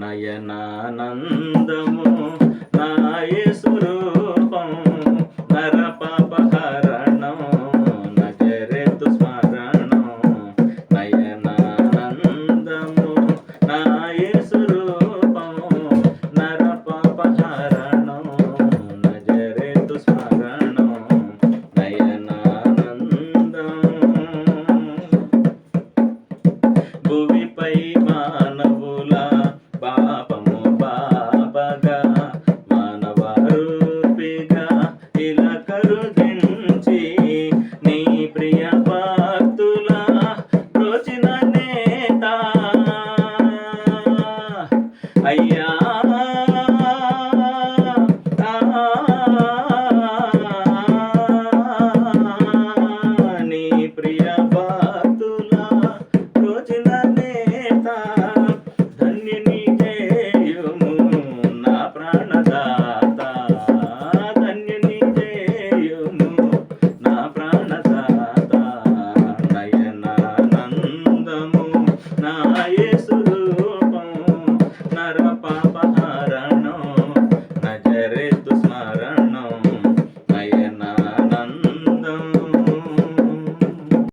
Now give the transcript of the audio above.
నయనానందము. నీ ప్రియ భక్తుల రోచిన నేత. అయ్యా